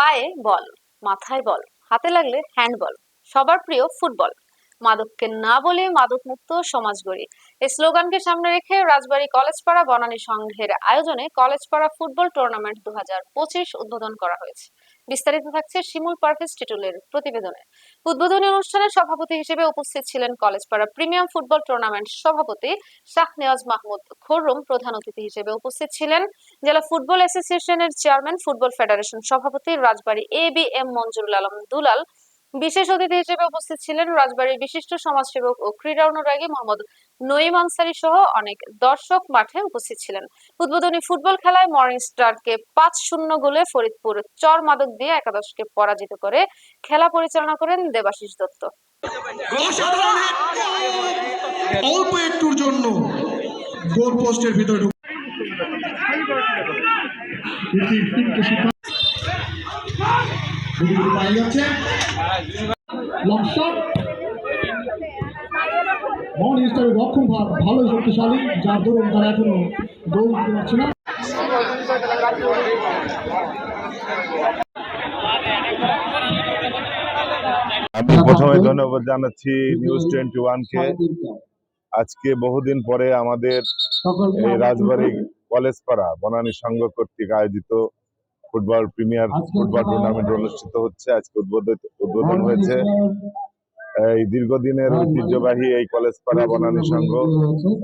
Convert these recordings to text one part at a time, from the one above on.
পায়ে বল মাথায় বল হাতে লাগলে হ্যান্ড বল সবার প্রিয় ফুটবল মাদককে না বলে মাদক মুক্ত সমাজ গড়ি এই স্লোগানকে সামনে রেখে রাজবাড়ী কলেজপাড়া বনানী সংঘের আয়োজনে কলেজপাড়া ফুটবল টুর্নামেন্ট দু উদ্বোধন করা হয়েছে। বিস্তারিত থাকছে শিমুল পারভেজ টিটুলের প্রতিবেদনে। উদ্বোধনী অনুষ্ঠানে সভাপতি হিসেবে উপস্থিত ছিলেন কলেজপাড়া প্রিমিয়াম ফুটবল টুর্নামেন্ট সভাপতি শাহ নেওয়াজ মাহমুদ খোররুম প্রধান অতিথি হিসেবে উপস্থিত ছিলেন জেলা ফুটবল অ্যাসোসিয়েশনের চেয়ারম্যান, ফুটবল ফেডারেশন সভাপতি Rajbari A B M Manjurul Alam Dulal বিশেষ অতিথি হিসেবে উপস্থিত ছিলেন রাজবাড়ির বিশিষ্ট সমাজসেবক ও ক্রীড়া অনুরাগী মোহাম্মদ নঈম আনসারি সহ অনেক দর্শক মাঠে উপস্থিত ছিলেন। উদ্বোধনী ফুটবল খেলায় মর্নিং স্টারকে পাঁচ শূন্য গোলে ফরিদপুর চর মাদক দিয়ে একাদশকে পরাজিত করে খেলা পরিচালনা করেন দেবাশিস দত্ত। অল্প একটুর জন্য গোল পোস্টের ভিতরে রক্ষণ ভালোই শক্তিশালী যার দরুন তারা এখনও গোল দিতে পারছে না আমি প্রথমে ধন্যবাদ জানাচ্ছি নিউজ টোয়েন্টি ওয়ান কে। আজকে বহুদিন পরে আমাদের রাজবাড়ী কলেজ পাড়া বনানী সংঘ কর্তৃক আয়োজিত ফুটবল প্রিমিয়ার ফুটবল টুর্নামেন্ট অনুষ্ঠিত হচ্ছে আজকে উদ্বোধন উদ্বোধন হয়েছে। এই দীর্ঘদিনের ঐতিহ্যবাহী এই কলেজ পাড়া বনানী সংঘ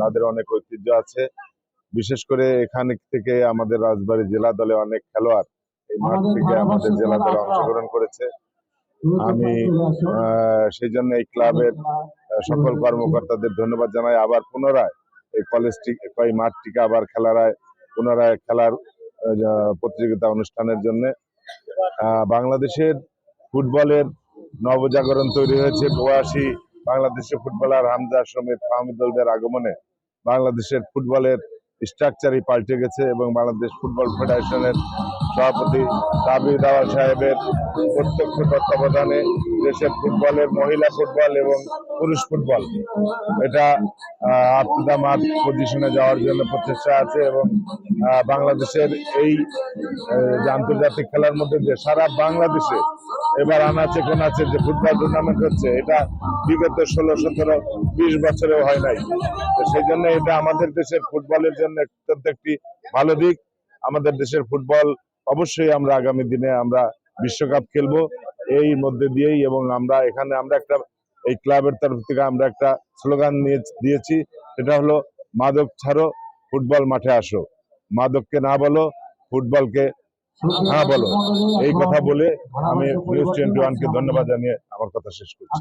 তাদের অনেক ঐতিহ্য আছে। বিশেষ করে এখান থেকে আমাদের রাজবাড়ী জেলা দলে অনেক খেলোয়াড় এই মাঠ থেকে আমাদের জেলা দলে অংশগ্রহণ করেছে। আমি সেই জন্য এই ক্লাবের সকল কর্মকর্তাদের ধন্যবাদ জানাই। আবার পুনরায় এই কলেজটি এই মাঠটিকে আবার খেলারায় পুনরায় খেলার প্রতিযোগিতা অনুষ্ঠানের জন্য বাংলাদেশের ফুটবলের নবজাগরণ তৈরি হয়েছে। প্রবাসী বাংলাদেশের ফুটবলার হামজা সমিত ফাহমিদুলদের আগমনে বাংলাদেশের ফুটবলের স্ট্রাকচারই পাল্টে গেছে এবং বাংলাদেশ ফুটবল ফেডারেশনের সভাপতি তাবির দাওয়াল সাহেবের প্রত্যক্ষ তত্ত্বাবধানে দেশের ফুটবলের মহিলা ফুটবল এবং পুরুষ ফুটবল। এটা টু পজিশনে যাওয়ার জন্য প্রচেষ্টা আছে এবং বাংলাদেশের এই আন্তর্জাতিক খেলার মধ্যে যে সারা বাংলাদেশে এবার আনাচে কোনাচে যে ফুটবল টুর্নামেন্ট হচ্ছে, এটা বিগত ষোলো, সতেরো, বিশ বছরেও হয় নাই। তো সেই জন্য এটা আমাদের দেশের ফুটবলের জন্য অত্যন্ত একটি ভালো দিক। আমাদের দেশের ফুটবল অবশ্যই আমরা আগামী দিনে আমরা বিশ্বকাপ খেলব। এই মধ্যে দিয়েই এবং আমরা এখানে আমরা একটা, এই ক্লাবের তরফ থেকে আমরা একটা স্লোগান নিয়ে, দিয়েছি। সেটা হলো, মাদক ছাড়ো, ফুটবল মাঠে আসো। মাদককে না বলো, ফুটবলকে হ্যাঁ বলো। এই কথা বলে আমি ওয়ানকে ধন্যবাদ জানিয়ে আমার কথা শেষ করছি।